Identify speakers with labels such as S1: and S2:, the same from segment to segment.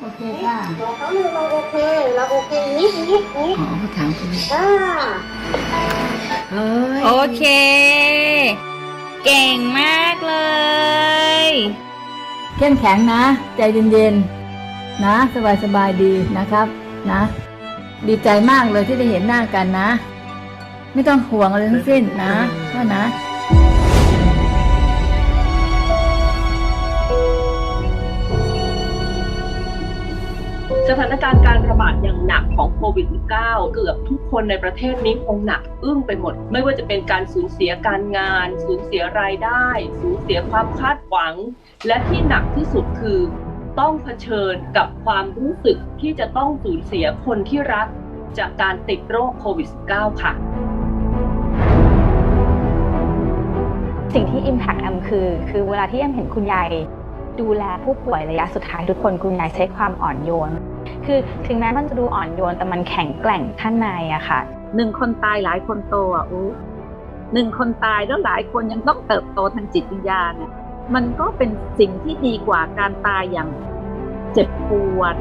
S1: โอเคค่ะ
S2: บอกเขาเลยเราโอเค เราโอเคนิดนิดนิด
S1: อ๋อเขาถามคุณ
S2: อ่า
S1: เฮ้ย
S3: โอเค เก่งมากเลย
S1: เข้มแข็งนะ ใจเย็นๆ นะ สบายๆดีนะครับ นะ ดีใจมากเลยที่ได้เห็นหน้ากันนะ ไม่ต้องห่วงอะไรทั้งสิ้นนะก็นะ
S4: สถานการณ์การระบาดอย่างหนักของโควิด -19 เกือบทุกคนในประเทศนี้คงหนักอึ้งไปหมด ไม่ว่าจะเป็นการสูญเสียการงาน สูญเสียรายได้ สูญเสียความคาดหวัง และที่หนักที่สุดคือต้องเผชิญกับความรู้สึกที่จะต้องสูญเสียคนที่รัก จากการติดโรคโควิด -19 ค่ะ
S5: สิ่งที่ Impact แอมคือ คือเวลาที่แอมเห็นคุณยายดูแลผู้ป่วยระยะสุดท้ายทุกคนคุณยายใช้ความอ่อนโยน คือถึงแม้มันจะดูอ่อนโยนแต่มันแข็งแกร่งข้างในอะค่ะ
S6: หนึ่งคนตายหลายคนโตอะอู้หนึ่งคนตายแล้วหลายคนยังต้องเติบโตทางจิตวิญญาณเนี่ยมันก็เป็นสิ่งที่ดีกว่าการตายอย่างเจ็บปวด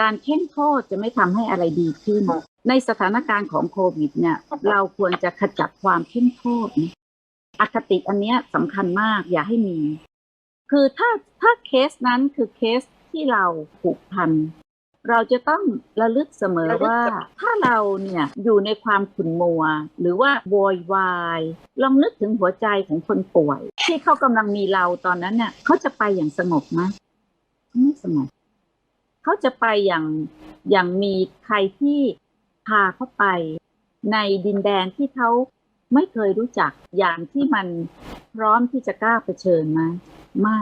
S6: การเข้มโทษจะไม่ทำให้อะไรดีขึ้น ในสถานการณ์ของโควิดเนี่ย เราควรจะขจัดความเข้มโทษน อคติอันเนี้ยสำคัญมากอย่าให้มี คือถ้าถ้าเคสนั้นคือเคสที่เราผูกพัน เราจะต้องระลึกเสมอว่า ถ้าเราเนี่ยอยู่ในความขุ่นมัว หรือว่าโวยวายลองนึกถึงหัวใจของคนป่วย ที่เขากำลังมีเราตอนนั้นเนี่ยเขาจะไปอย่างสงบไหมไม่สงบเขาจะไปอย่างอย่างมีใครที่พาเขาไป ในดินแดนที่เขา ไม่เคยรู้จักอย่างที่มันพร้อมที่จะกล้าเผชิญไหมไม่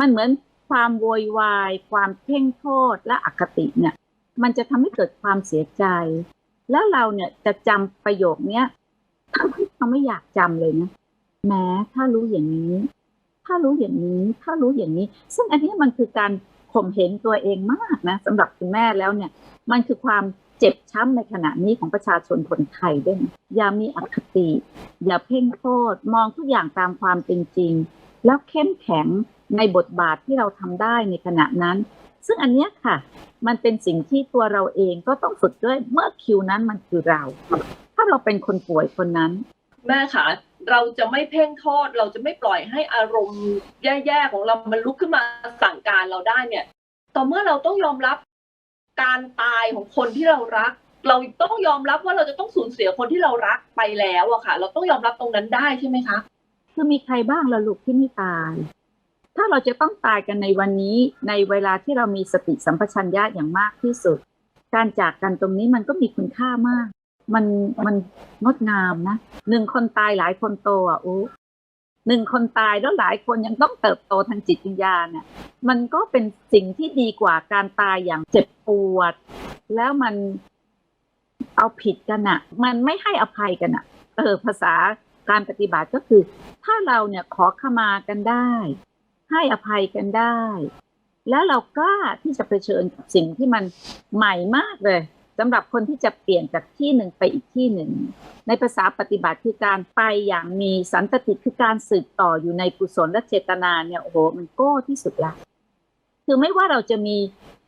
S6: มันเหมือนความโวยวาย ความเพ่งโทษและอคติเนี่ย มันจะทำให้เกิดความเสียใจ แล้วเราเนี่ยจะจำประโยคเนี้ยทั้งที่เราไม่อยากจำเลยนะแม้ถ้ารู้อย่างนี้ ถ้ารู้อย่างนี้ ถ้ารู้อย่างนี้ ซึ่งอันนี้มันคือการข่มเหงตัวเองมากนะสำหรับคุณแม่แล้วเนี่ย มันคือความ เจ็บช้ำในขณะนี้ของประชาชนคนไทยด้วยนะอย่ามีอคติ อย่าเพ่งโทษ มองทุกอย่างตามความเป็นจริง แล้วเข้มแข็งในบทบาทที่เราทำได้ในขณะนั้น ซึ่งอันเนี้ยค่ะ มันเป็นสิ่งที่ตัวเราเองก็ต้องฝึกด้วยเมื่อคิวนั้นมันคือเรา ถ้าเราเป็นคนป่วยคนนั้น
S4: แม่คะเราจะไม่เพ่งโทษ เราจะไม่ปล่อยให้อารมณ์แย่ๆของเรามันลุกขึ้นมาสั่งการเราได้เนี่ย ต่อเมื่อเราต้องยอมรับ การตายของคนที่เรารัก เราต้องยอมรับว่าเราจะต้องสูญเสียคนที่เรารักไปแล้วอะค่ะ เราต้องยอมรับตรงนั้นได้ใช่ไหมคะ
S6: คือมีใครบ้างละลูกที่ไม่ตาย ถ้าเราจะต้องตายกันในวันนี้ในเวลาที่เรามีสติสัมปชัญญะอย่างมากที่สุด การจากกันตรงนี้มันก็มีคุณค่ามาก มันมันงดงามนะหนึ่งคนตายหลายคนโตอะอู้ หนึ่งคนตายแล้วหลายคนยังต้องเติบโตทางจิตวิญญาณเนี่ยมันก็เป็นสิ่งที่ดีกว่าการตายอย่างเจ็บปวด แล้วมันเอาผิดกันอะมันไม่ให้อภัยกันอะเออภาษาการปฏิบัติก็คือ ถ้าเราเนี่ยขอขมากันได้ ให้อภัยกันได้ แล้วเรากล้าที่จะเผชิญกับสิ่งที่มันใหม่มากเลย สำหรับคนที่จะเปลี่ยนจากที่หนึ่งไปอีกที่หนึ่ง ในภาษาปฏิบัติคือการไปอย่างมีสันตติคือการสืบต่ออยู่ในกุศลและเจตนาเนี่ยโอ้โหมันโก้ที่สุดละคือไม่ว่าเราจะมี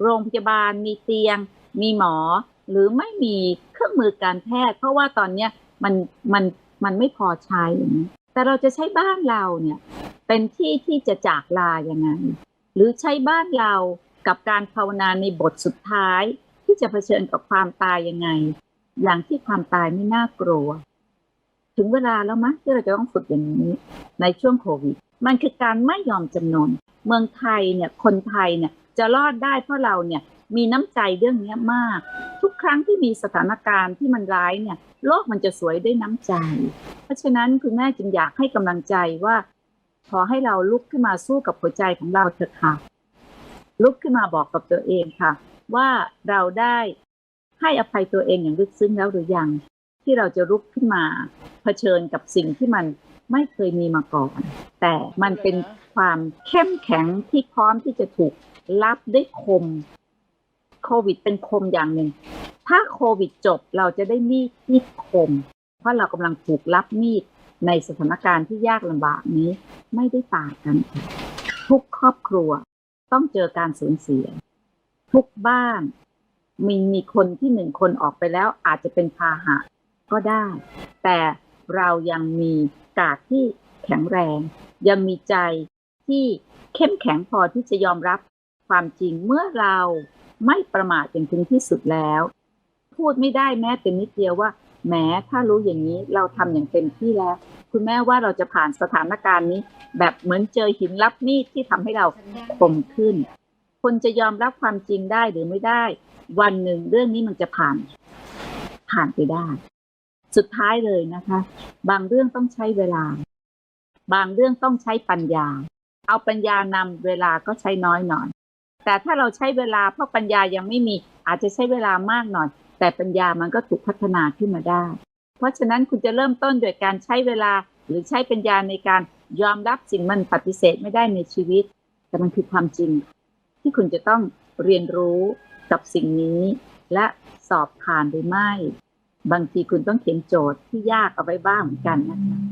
S6: โรงพยาบาล มีเตียง มีหมอ หรือไม่มีเครื่องมือการแพทย์ เพราะว่าตอนเนี้ยมันมันมันไม่พอใช้อย่างนี้แต่เราจะใช้บ้านเราเนี่ยเป็นที่ที่จะจากลายังไงหรือใช้บ้านเรากับการภาวนาในบทสุดท้าย จะเผชิญกับความตายยังไง อย่างที่ความตายไม่น่ากลัว ถึงเวลาแล้วมั้ยที่เราจะต้องฝึกอย่างนี้ในช่วงโควิด มันคือการไม่ยอมจำนน เมืองไทยเนี่ย คนไทยเนี่ยจะรอดได้เพราะเราเนี่ยมีน้ำใจเรื่องนี้มาก ทุกครั้งที่มีสถานการณ์ที่มันร้ายเนี่ย โลกมันจะสวยด้วยน้ำใจ เพราะฉะนั้นคุณแม่จึงอยากให้กำลังใจว่า ขอให้เราลุกขึ้นมาสู้กับหัวใจของเราเถอะค่ะ ลุกขึ้นมาบอกกับตัวเองค่ะ ว่าเราได้ให้อภัยตัวเองอย่างลึกซึ้งแล้วหรือยัง ที่เราจะลุกขึ้นมาเผชิญกับสิ่งที่มันไม่เคยมีมาก่อน แต่มันเป็นความเข้มแข็งที่พร้อมที่จะถูกรับด้วยคม โควิดเป็นคมอย่างหนึ่ง ถ้าโควิดจบเราจะได้มีดที่คม เพราะเรากำลังถูกรับมีดในสถานการณ์ที่ยากลำบากนี้ไม่ได้ต่างกัน ทุกครอบครัวต้องเจอการสูญเสีย ทุกบ้านมีมีคนที่หนึ่งคนออกไปแล้วอาจจะเป็นพาหะก็ได้ แต่เรายังมีกาดที่แข็งแรง ยังมีใจที่เข้มแข็งพอที่จะยอมรับความจริงเมื่อเราไม่ประมาทจนถึงที่สุดแล้ว พูดไม่ได้แม้แต่นิดเดียวว่าแม้ถ้ารู้อย่างนี้เราทำอย่างเต็มที่แล้ว คุณแม่ว่าเราจะผ่านสถานการณ์นี้ แบบเหมือนเจอหินรับมีดที่ทำให้เราคมขึ้น คนจะยอมรับความจริงได้หรือไม่ได้ วันหนึ่งเรื่องนี้มันจะผ่าน ผ่านไปได้ สุดท้ายเลยนะคะ บางเรื่องต้องใช้เวลา บางเรื่องต้องใช้ปัญญา เอาปัญญานำเวลาก็ใช้น้อยหน่อย แต่ถ้าเราใช้เวลาเพราะปัญญายังไม่มี อาจจะใช้เวลามากหน่อย แต่ปัญญามันก็ถูกพัฒนาขึ้นมาได้ เพราะฉะนั้นคุณจะเริ่มต้นโดยการใช้เวลาหรือใช้ปัญญาในการยอมรับสิ่งมันปฏิเสธไม่ได้ในชีวิต แต่มันคือความจริง ที่คุณจะต้องเรียนรู้กับสิ่งนี้ และสอบผ่านหรือไม่ บางทีคุณต้องเขียนโจทย์ที่ยากเอาไว้บ้างเหมือนกันนะคะ